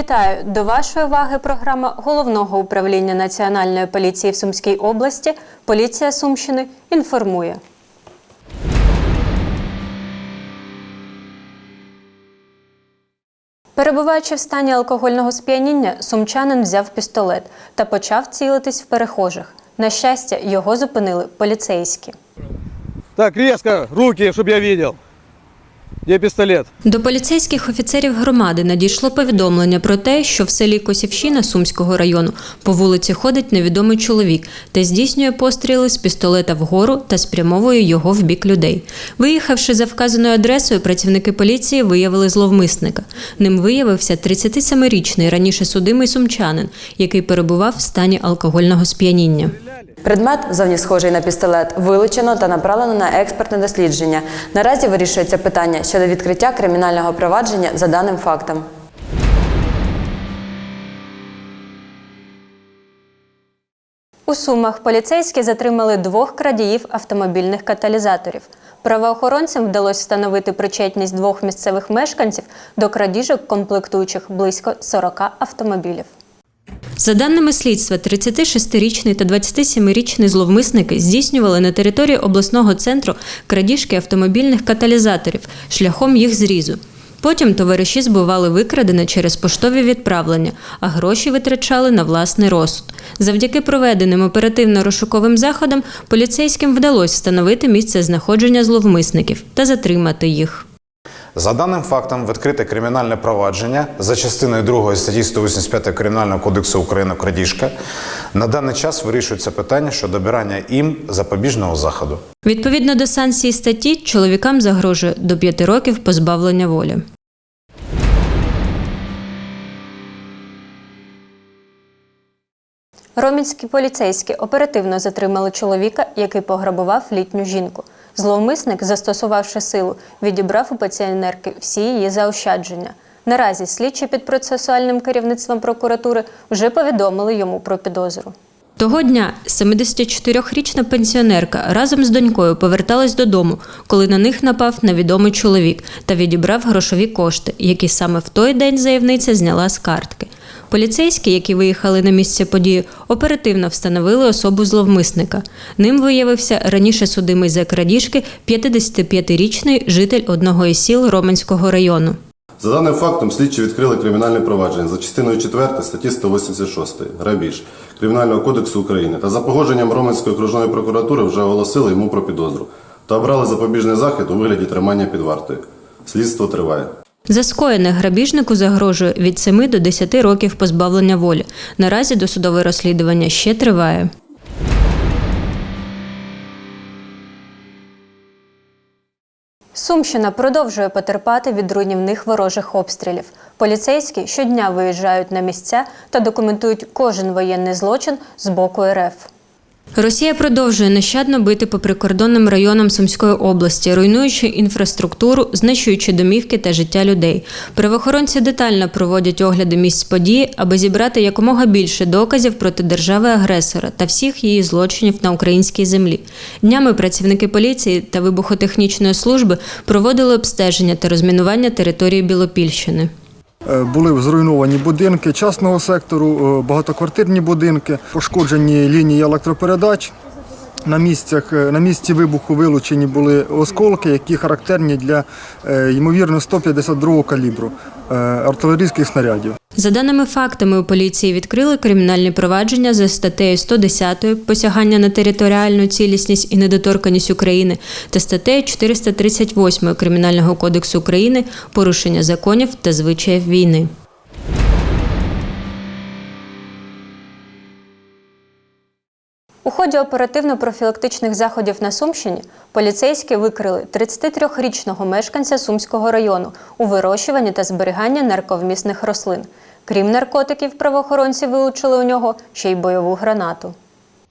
Вітаю до вашої уваги. Програма головного управління Національної поліції в Сумській області. Поліція Сумщини інформує. Перебуваючи в стані алкогольного сп'яніння, сумчанин взяв пістолет та почав цілитись в перехожих. На щастя, його зупинили поліцейські. Так, резко, руки, чтобы я видел. Где пистолет? До поліцейських офіцерів громади надійшло повідомлення про те, що в селі Косівщина Сумського району по вулиці ходить невідомий чоловік та здійснює постріли з пістолета вгору та спрямовує його в бік людей. Виїхавши за вказаною адресою, працівники поліції виявили зловмисника. Ним виявився 37-річний раніше судимий сумчанин, який перебував в стані алкогольного сп'яніння. Предмет, зовні схожий на пістолет, вилучено та направлено на експертне дослідження. Наразі вирішується питання щодо відкриття кримінального провадження за даним фактом. У Сумах поліцейські затримали двох крадіїв автомобільних каталізаторів. Правоохоронцям вдалося встановити причетність двох місцевих мешканців до крадіжок комплектуючих близько 40 автомобілів. За даними слідства, 36-річний та 27-річний зловмисники здійснювали на території обласного центру крадіжки автомобільних каталізаторів шляхом їх зрізу. Потім товариші збивали викрадене через поштові відправлення, а гроші витрачали на власний розсуд. Завдяки проведеним оперативно-розшуковим заходам поліцейським вдалося встановити місце знаходження зловмисників та затримати їх. За даним фактом відкрите кримінальне провадження за частиною 2 статті 185 Кримінального кодексу України крадіжка. На даний час вирішується питання щодо обирання їм запобіжного заходу. Відповідно до санкції статті, чоловікам загрожує до 5 років позбавлення волі. Ромінські поліцейські оперативно затримали чоловіка, який пограбував літню жінку. Зловмисник, застосувавши силу, відібрав у пенсіонерки всі її заощадження. Наразі слідчі під процесуальним керівництвом прокуратури вже повідомили йому про підозру. Того дня 74-річна пенсіонерка разом з донькою поверталась додому, коли на них напав невідомий чоловік та відібрав грошові кошти, які саме в той день заявниця зняла з картки. Поліцейські, які виїхали на місце події, оперативно встановили особу зловмисника. Ним виявився раніше судимий за крадіжки 55-річний житель одного із сіл Романського району. За даним фактом, слідчі відкрили кримінальне провадження за частиною 4 статті 186 грабіж Кримінального кодексу України та за погодженням Роменської окружної прокуратури вже оголосили йому про підозру та обрали запобіжний захід у вигляді тримання під вартою. Слідство триває. За скоєне грабіжнику загрожує від 7 до 10 років позбавлення волі. Наразі досудове розслідування ще триває. Сумщина продовжує потерпати від руйнівних ворожих обстрілів. Поліцейські щодня виїжджають на місця та документують кожен воєнний злочин з боку РФ. Росія продовжує нещадно бити по прикордонним районам Сумської області, руйнуючи інфраструктуру, знищуючи домівки та життя людей. Правоохоронці детально проводять огляди місць події, аби зібрати якомога більше доказів проти держави-агресора та всіх її злочинів на українській землі. Днями працівники поліції та вибухотехнічної служби проводили обстеження та розмінування території Білопільщини. Е, Були зруйновані будинки частного сектору, е, багатоквартирні будинки, пошкоджені лінії електропередач. На місцях е, на місці вибуху вилучені були осколки, які характерні для е, ймовірно 152 калібру е, артилерійських снарядів. За даними фактами, у поліції відкрили кримінальні провадження за статтею 110 посягання на територіальну цілісність і недоторканість України та статтею 438 Кримінального кодексу України порушення законів та звичаїв війни. У ході оперативно-профілактичних заходів на Сумщині поліцейські викрили 33-річного мешканця Сумського району у вирощуванні та зберіганні нарковмісних рослин. Крім наркотиків, правоохоронці вилучили у нього ще й бойову гранату.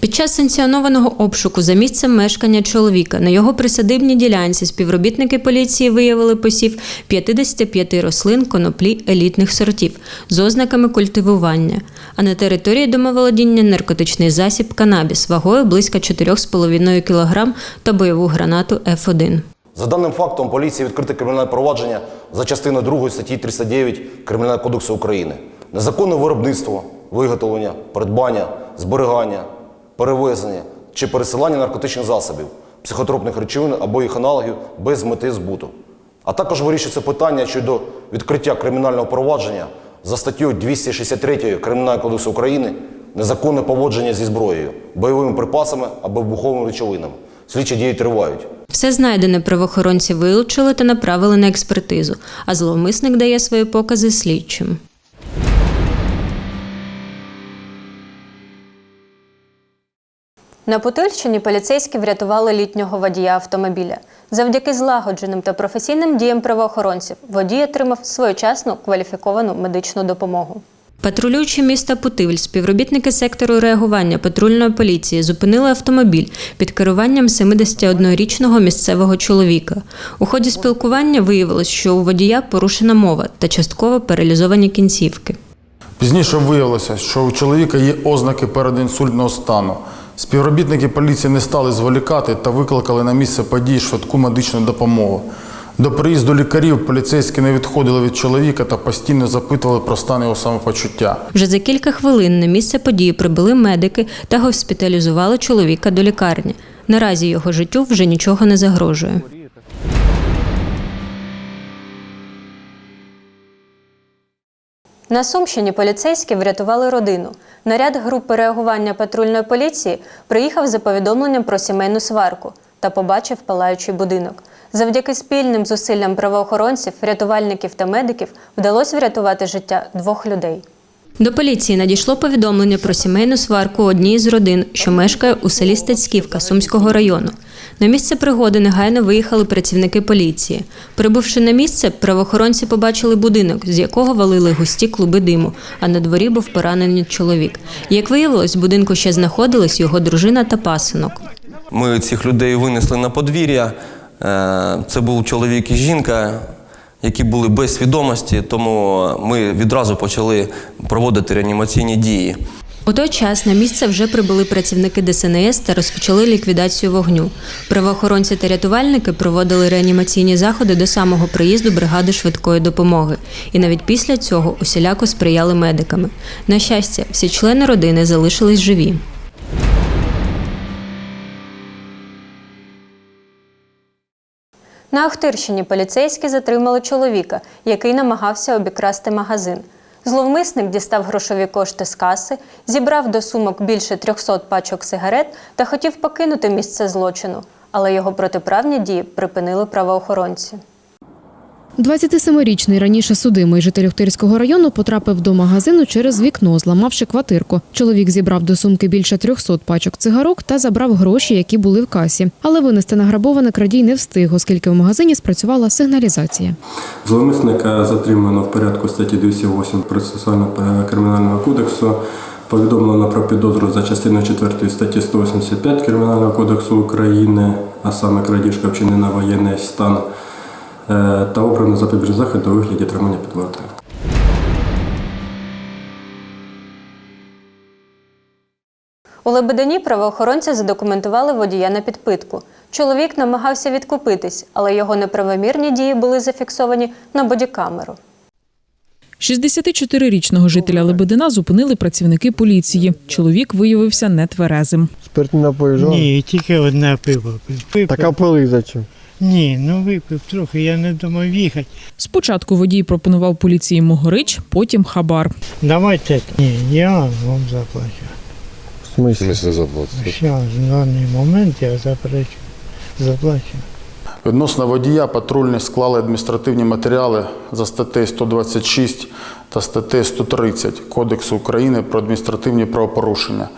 Під час санкціонованого обшуку за місцем мешкання чоловіка на його присадибній ділянці співробітники поліції виявили посів 55 рослин коноплі елітних сортів з ознаками культивування, а на території домоволодіння наркотичний засіб канабіс вагою близько 4,5 кг та бойову гранату Ф1. За даним фактом, поліція відкрите кримінальне провадження за частиною 2 статті 309 Кримінального кодексу України. Незаконне виробництво, виготовлення, придбання, зберігання, перевезення чи пересилання наркотичних засобів, психотропних речовин або їх аналогів без мети збуту. А також вирішується питання щодо відкриття кримінального провадження за статтею 263 Кримінального кодексу України незаконне поводження зі зброєю, бойовими припасами або вибуховими речовинами. Слідчі дії тривають. Все знайдене правоохоронці вилучили та направили на експертизу, а зловмисник дає свої покази слідчим. На Путильщині поліцейські врятували літнього водія автомобіля. Завдяки злагодженим та професійним діям правоохоронців водій отримав своєчасну кваліфіковану медичну допомогу. Патрулюючи міста Путивль, співробітники сектору реагування патрульної поліції зупинили автомобіль під керуванням 71-річного місцевого чоловіка. У ході спілкування виявилось, що у водія порушена мова та частково паралізовані кінцівки. Пізніше виявилося, що у чоловіка є ознаки передінсультного стану. Співробітники поліції не стали зволікати та викликали на місце події швидку медичну допомогу. До приїзду лікарів поліцейські не відходили від чоловіка та постійно запитували про стан його самопочуття. Вже за кілька хвилин на місце події прибули медики та госпіталізували чоловіка до лікарні. Наразі його життю вже нічого не загрожує. На Сумщині поліцейські врятували родину. Наряд групи реагування патрульної поліції приїхав за повідомленням про сімейну сварку та побачив палаючий будинок. Завдяки спільним зусиллям правоохоронців, рятувальників та медиків вдалося врятувати життя двох людей. До поліції надійшло повідомлення про сімейну сварку одній з родин, що мешкає у селі Стецьківка Сумського району. На місце пригоди негайно виїхали працівники поліції. Прибувши на місце, правоохоронці побачили будинок, з якого валили густі клуби диму, а на дворі був поранений чоловік. Як виявилось, в будинку ще знаходились його дружина та пасинок. Ми цих людей винесли на подвір'я. Е, Це був чоловік і жінка, які були без свідомості, тому ми відразу почали проводити реанімаційні дії. У той час на місце вже прибули працівники ДСНС та розпочали ліквідацію вогню. Правоохоронці та рятувальники проводили реанімаційні заходи до самого приїзду бригади швидкої допомоги. І навіть після цього усіляко сприяли медиками. На щастя, всі члени родини залишились живі. На Охтирщині поліцейські затримали чоловіка, який намагався обікрасти магазин. Зловмисник дістав грошові кошти з каси, зібрав до сумок більше 300 пачок сигарет та хотів покинути місце злочину, але його протиправні дії припинили правоохоронці. 27-річний раніше судимий житель Охтирського району потрапив до магазину через вікно, зламавши квартирку. Чоловік зібрав до сумки більше 300 пачок цигарок та забрав гроші, які були в касі. Але винести награбоване крадій не встиг, оскільки в магазині спрацювала сигналізація. Зловмисника затримано в порядку статті 208 процесуального кримінального кодексу. Повідомлено про підозру за частиною 4 статті 185 Кримінального кодексу України, а саме крадіжка вчинена воєнний стан е, та обрано запобіжний захід у вигляді тримання під вартою. У Лебедині правоохоронці задокументували водія на підпитку. Чоловік намагався відкупитись, але його неправомірні дії були зафіксовані на бодікамеру. 64-річного жителя Лебедина зупинили працівники поліції. Чоловік виявився нетверезим. Спиртні напої Ні, тільки одне пиво пив. Випив. Так а пили зачем? Ні, ну випив трохи, я не думав їхати. Спочатку водій пропонував поліції Могорич, потім хабар. Давайте. Ні, я вам заплачу. В смысле? заплатити? Зараз, в даний момент я заплачу. Заплачу. Відносно водія патрульні склали адміністративні матеріали за статтею 126 та статтею 130 Кодексу України про адміністративні правопорушення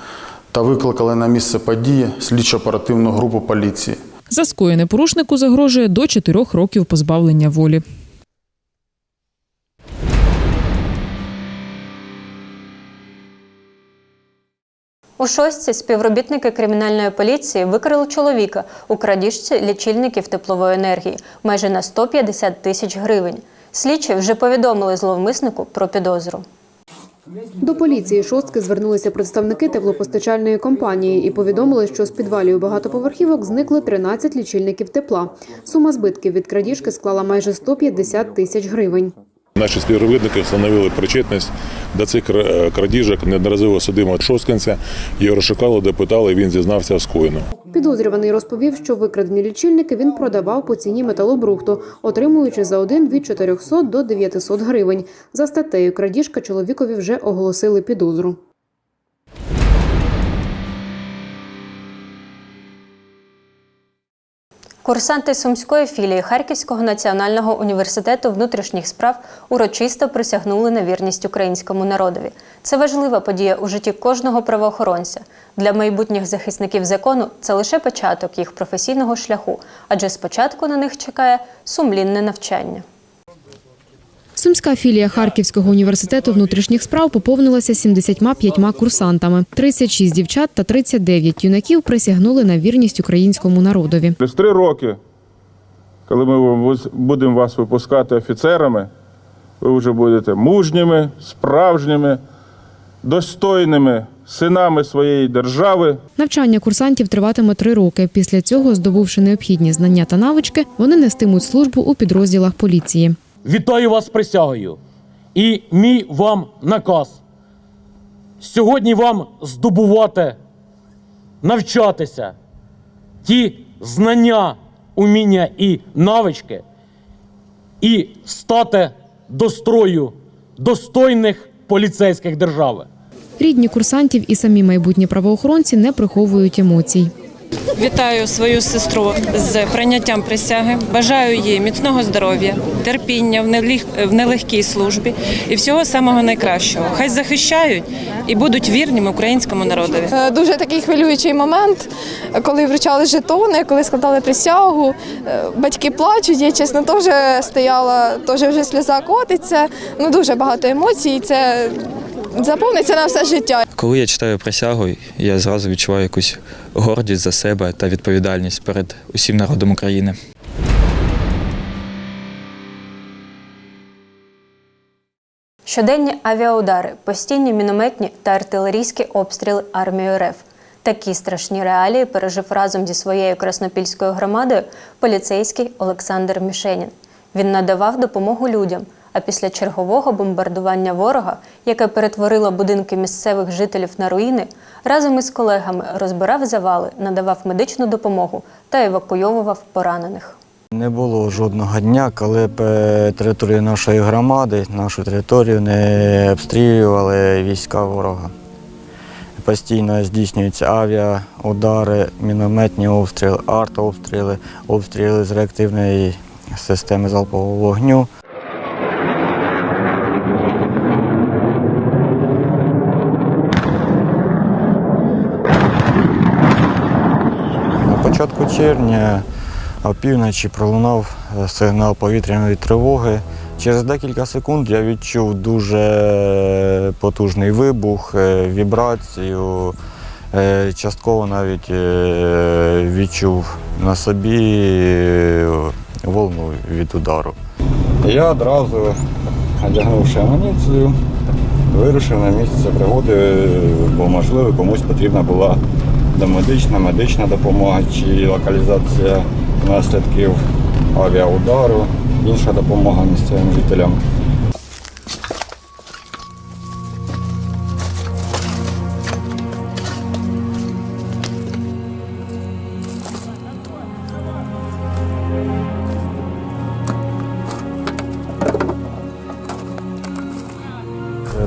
та викликали на місце події слідчо-оперативну групу поліції. За скоєне порушнику загрожує до 4 років позбавлення волі. У шостці співробітники кримінальної поліції викрили чоловіка у крадіжці лічильників теплової енергії майже на 150 тисяч гривень. Слідчі вже повідомили зловмиснику про підозру. До поліції шостки звернулися представники теплопостачальної компанії і повідомили, що з підвалів багатоповерхівок зникли 13 лічильників тепла. Сума збитків від крадіжки склала майже 150 тисяч гривень. Наші співробітники встановили причетність до цих кра- крадіжок неодноразово судимо шосканця, Його розшукали, допитали, він зізнався в скоєну. Підозрюваний розповів, що викрадені лічильники він продавав по ціні металобрухту, отримуючи за один від 400 до 900 гривень. За статтею крадіжка чоловікові вже оголосили підозру. Курсанти Сумської філії Харківського національного університету внутрішніх справ урочисто присягнули на вірність українському народові. Це важлива подія у житті кожного правоохоронця. Для майбутніх захисників закону це лише початок їх професійного шляху, адже спочатку на них чекає сумлінне навчання. Сумська філія Харківського університету внутрішніх справ поповнилася 75 курсантами. 36 дівчат та 39 юнаків присягнули на вірність українському народові. Через три роки, коли ми будемо вас випускати офіцерами, ви вже будете мужніми, справжніми, достойними синами своєї держави. Навчання курсантів триватиме три роки. Після цього, здобувши необхідні знання та навички, вони нестимуть службу у підрозділах поліції. Вітаю вас присягою. І мій вам наказ. Сьогодні вам здобувати, навчатися ті знання, уміння і навички, і стати до строю достойних поліцейських держави. Рідні курсантів і самі майбутні правоохоронці не приховують емоцій. Вітаю свою сестру з прийняттям присяги. Бажаю їй міцного здоров'я, терпіння в нелег- в нелегкій службі і всього самого найкращого. Хай захищають і будуть вірними українському народові. Е, Дуже такий хвилюючий момент, коли вручали жетони, коли складали присягу. Е, Батьки плачуть, я чесно теж стояла, теж вже сльоза котиться. Ну дуже багато емоцій. Це заповниться на все життя. Коли я читаю присягу, я зразу відчуваю якусь гордість за себе та відповідальність перед усім народом України. Щоденні авіаудари, постійні мінометні та артилерійські обстріли армії РФ. Такі страшні реалії пережив разом зі своєю краснопільською громадою поліцейський Олександр Мішенін. Він надавав допомогу людям. А після чергового бомбардування ворога, яке перетворило будинки місцевих жителів на руїни, разом із колегами розбирав завали, надавав медичну допомогу та евакуйовував поранених. Не було жодного дня, коли б е, територію нашої громади, нашу територію не обстрілювали війська ворога. Постійно здійснюються авіаудари, мінометні обстріли, артобстріли, обстріли з реактивної системи залпового вогню. На червня опівночі пролунав е, сигнал повітряної тривоги. Через декілька секунд я відчув дуже потужний вибух, е, вібрацію. Е, Частково навіть е, відчув на собі е, волну від удару. Я одразу, одягнувши амуніцію, вирушив на місце пригоди, бо можливо комусь потрібна була домедична, медична допомога чи локалізація наслідків авіаудару, інша допомога місцевим жителям.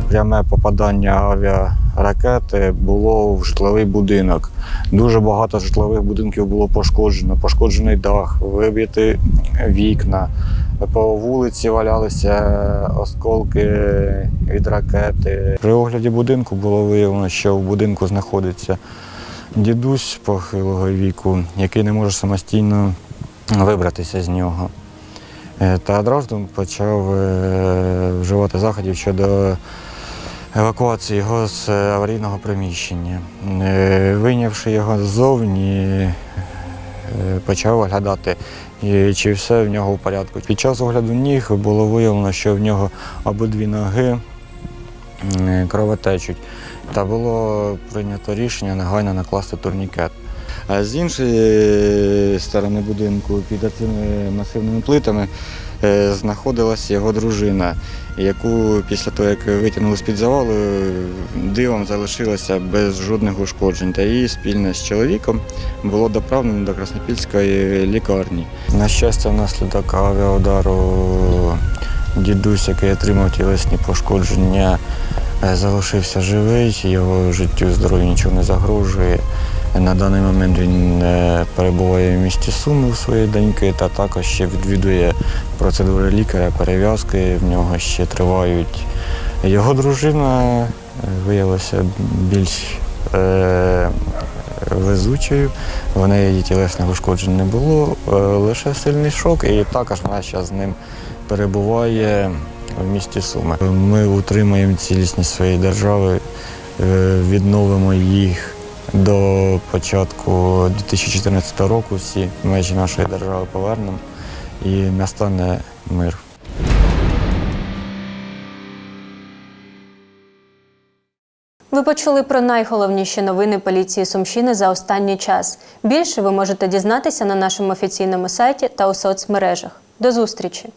Пряме попадання авіаракети було в житловий будинок. Дуже багато житлових будинків було пошкоджено, пошкоджений дах, вибиті вікна. По вулиці валялися осколки від ракети. При огляді будинку було виявлено, що в будинку знаходиться дідусь похилого віку, який не може самостійно вибратися з нього. Е, Та одразу почав е, вживати заходів щодо евакуації його з е, аварійного приміщення. Е, Вийнявши його ззовні, е, почав оглядати, чи все в нього в порядку. Під час огляду ніг було виявлено, що в нього обидві ноги кровотечуть. Та було прийнято рішення негайно накласти турнікет. А з іншої сторони будинку під цими масивними плитами е, знаходилась його дружина, яку після того, як витягнули з-під завалу, дивом залишилася без жодних ушкоджень. Та її спільно з чоловіком було доправлено до Краснопільської лікарні. На щастя, внаслідок авіаудару дідусь, який отримав тілесні пошкодження, е, залишився живий, його життю здоров'ю нічого не загрожує. На даний момент він е, перебуває в місті Суми у своєї доньки та також ще відвідує процедури лікаря, перев'язки в нього ще тривають. Його дружина е, виявилася більш е, везучою. В неї тілесних ушкоджень не було, е, лише сильний шок, і також вона зараз з ним перебуває в місті Суми. Ми утримаємо цілісність своєї держави, відновимо їх до початку 2014 року. Всі межі нашої держави повернемо і настане мир. Ви почули про найголовніші новини поліції Сумщини за останній час. Більше ви можете дізнатися на нашому офіційному сайті та у соцмережах. До зустрічі!